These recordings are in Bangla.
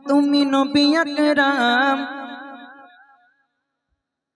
তুমি নবী আকরাম।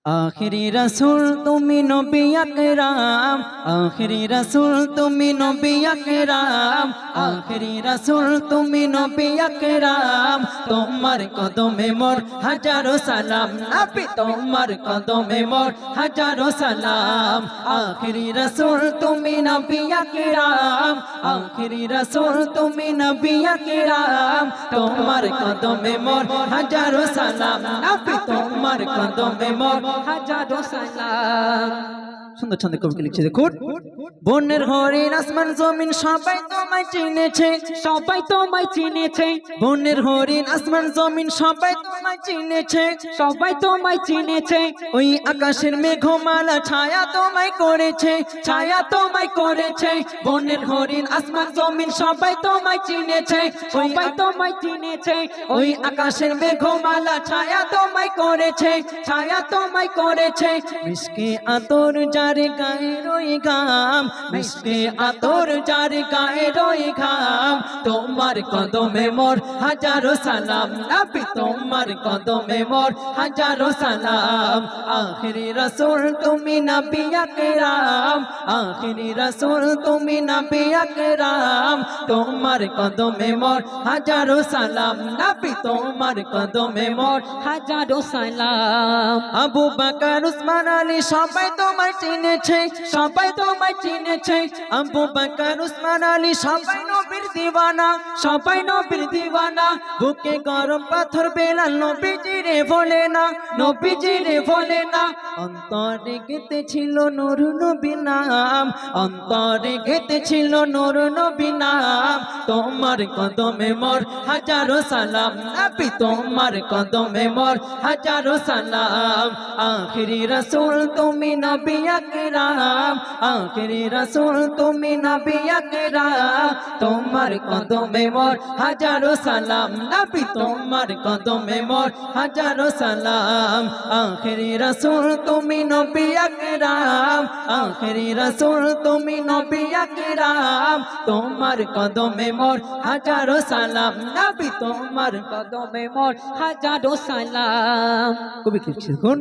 আখিরি রসুল, তুমি নবী আকরাম। আখিরি রসুল, তুমি নবী আকরাম। আখিরি রসুল, তুমি নবী আকরাম। তোমার কদমে মোর হাজারো সালাম। নবী, তোমার কদমে মোর হাজারো সালাম। আখিরি রসুল, তুমি নবী আকরাম। আখিরি রসুল, তুমি নবী আকরাম। তোমার কদমে মোর হাজারো সালাম। নবী, তোমার কদমে মোর হাজারো সালাম। সুন্দর ছন্দে কবিকে লিখছে দেখুন বনের হরিণ আসমান, জমিন, সবাই তোমায় চিনেছে, সবাই তোমায় চিনেছে। বনের হরিণ আসমান, জমিন, সবাই তোমায় চিনেছে, সবাই তোমায় চিনেছে। ওই আকাশের মেঘমালা ছায়া তোমায় করেছে, ছায়া তোমায় করেছে। বনের হরিণ আসমান, জমিন, সবাই তোমায় চিনেছে, সবাই তোমায় চিনেছে। ওই আকাশের মেঘমালা ছায়া তোমায় করেছে, ছায়া তোমায় করেছে। মিশকে আতর যার গায়ে রই ঘাম। মিশকে আতর যার গায়ে রই ঘাম। তোমার কদমে মোর হাজারো সালাম। নবী, তোমার কদমে মোর হাজারো সালাম। আখিরি রসুল, তুমি নবী আকরাম। আখিরি রসুল, তুমি নবী আকরাম। তোমার কদমে মোর হাজারো সালাম। নবী, তোমার কদমে মোর হাজারো সালাম। আবু বাকার, উসমান আলী সবাই তোমায় চিনেছে, সবাই তোমায় চিনেছে আবু বাকার উসমান আলী সবাই নবীর দিওয়ানা, সবাই নবীর দিওয়ানা। বুকে গরম পাথর বেলাল নবীজি রে বলে না নবীজি রে বলে না। অন্তরে গেতে ছিল নবী নাম, অন্তরে গেতে ছিল নবী নাম। তোমার কদমে মোর, হাজারো সালাম, নবী তোমার কদমে মোর, হাজারো সালাম। আখিরি রসুল তুমি নবী আকরাম, আখিরি রসুল তুমি নবী আকরাম। তোমার কদমে মোর, হাজারো সালাম নবী তোমার কদমে মোর, হাজারো সালাম। আখিরি রসুল, তুমি নবী আকরাম। আখিরি রসুল, তুমি নবী আকরাম। তোমার কদমে মোর, হাজারো সালাম নবী তোমার কদমে মোর, হাজারো সালাম। কবি কি লিখছেন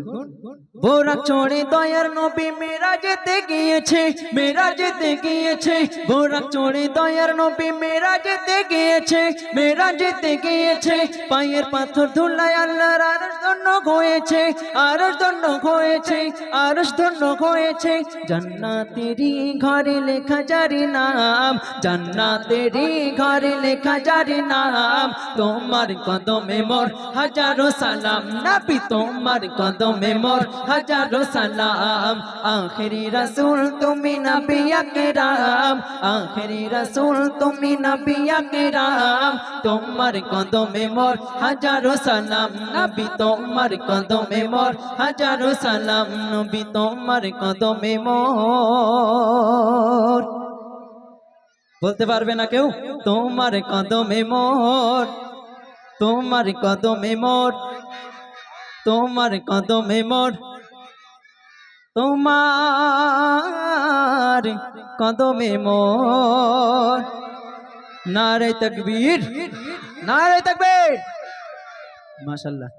বোরা চড়ে দয়ার নবী মেরা যেতে গিয়েছে মেরা যেতে গিয়েছে। বোরা চড়ে দয়ার নবী মেরা যেতে গিয়েছে মেরা যেতে গিয়েছে পায়ের পাথর ধুলায় আল্লাহর আরশ ধন্য হয়েছে আরশ ধন্য হয়েছে আরশ ধন্য হয়েছে জান্নাতেরই ঘরে লেখা জারি নাম জান্নাতেরই ঘরে লেখা জারি নাম তোমার কদমে মোর হাজারো সালাম নবী তোমার কদমে মোর হাজারো সালাম আখেরি রসুল তুমি নবী আকরাম আখেরি রসুল তুমি নবী আকরাম, তোমার কদমে মোর হাজারো সালাম। নবী, তোমার কদমে মোর হাজারো সালাম। নবী, তোমার কদমে মোর। বলতে পারবে না কেউ? তোমার কদমে মোর, তোমার কদমে মোর, তোমার কদমে মোর, তোমার কদমে মোর। নারে তকবীর নারে তকবীর। মাশাল্লাহ